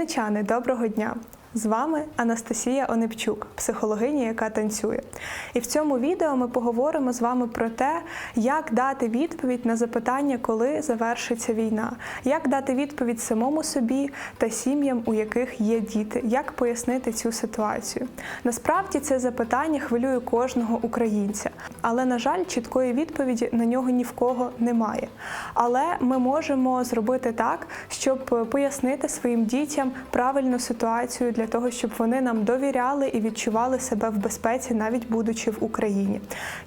Вінничани, доброго дня! З вами Анастасія Онепчук, психологиня, яка танцює. І в цьому відео ми поговоримо з вами про те, як дати відповідь на запитання, коли завершиться війна, як дати відповідь самому собі та сім'ям, у яких є діти, як пояснити цю ситуацію. Насправді це запитання хвилює кожного українця, але на жаль, чіткої відповіді на нього ні в кого немає. Але ми можемо зробити так, щоб пояснити своїм дітям правильну ситуацію для того, щоб вони нам довіряли і відчували себе в безпеці, навіть будучи в Україні.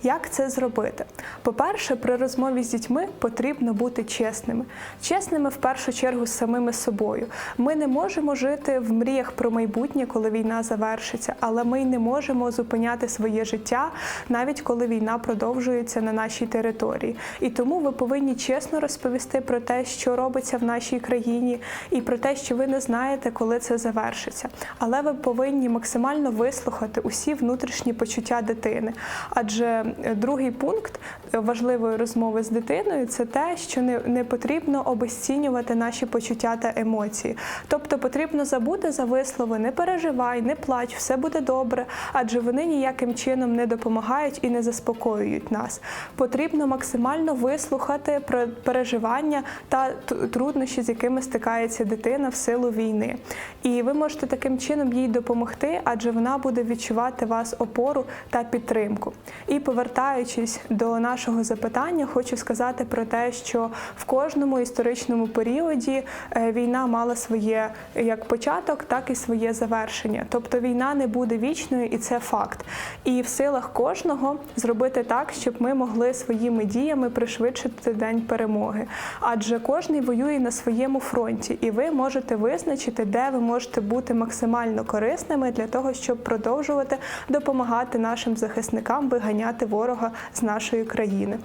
Як це зробити? По-перше, при розмові з дітьми потрібно бути чесними. Чесними в першу чергу з самими собою. Ми не можемо жити в мріях про майбутнє, коли війна завершиться, але ми й не можемо зупиняти своє життя, навіть коли війна продовжується на нашій території. І тому ви повинні чесно розповісти про те, що робиться в нашій країні, і про те, що ви не знаєте, коли це завершиться. Але ви повинні максимально вислухати усі внутрішні почуття дитини. Адже е, другий пункт важливої розмови з дитиною це те, що не, не потрібно обесцінювати наші почуття та емоції. Тобто потрібно забути за вислови не переживай, не плач, все буде добре, адже вони ніяким чином не допомагають і не заспокоюють нас. Потрібно максимально вислухати про переживання та труднощі, з якими стикається дитина в силу війни. І ви можете таким чином їй допомогти, адже вона буде відчувати вас опору та підтримку. І повертаючись до нашого запитання, хочу сказати про те, що в кожному історичному періоді е, війна мала своє як початок, так і своє завершення. Тобто війна не буде вічною, і це факт. І в силах кожного зробити так, щоб ми могли своїми діями пришвидшити день перемоги. Адже кожний воює на своєму фронті, і ви можете визначити, де ви можете бути максимально корисними для того, щоб продовжувати допомагати нашим захисникам виганяти ворога з нашої країни.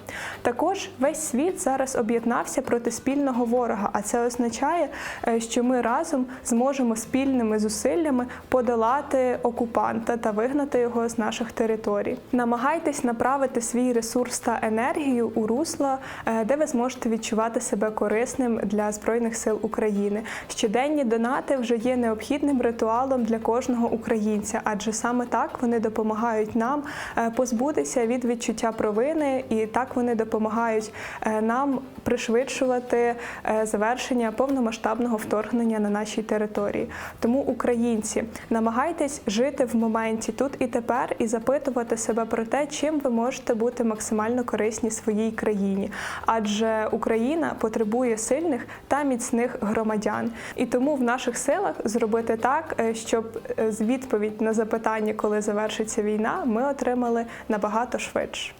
Також весь світ зараз об'єднався проти спільного ворога, а це означає, е, що ми разом зможемо спільними зусиллями подолати окупанта та вигнати його з наших територій. Намагайтесь направити свій ресурс та енергію у русло, е, де ви зможете відчувати себе корисним для збройних сил України. Щоденні донати вже є необхідним ритуалом для кожного українця, адже саме так вони допомагають нам е, позбутися від відчуття провини, і так вони допомагають е, нам пришвидшувати е, завершення повномасштабного вторгнення на нашій території. Тому, українці, намагайтесь жити в моменті тут і тепер і запитувати себе про те, чим ви можете бути максимально корисні своїй країні, адже Україна потребує сильних та міцних громадян. І тому в наших силах зробити так, щоб е, відповідь на запитання, коли завершиться війна, ми отримали набагато швидше.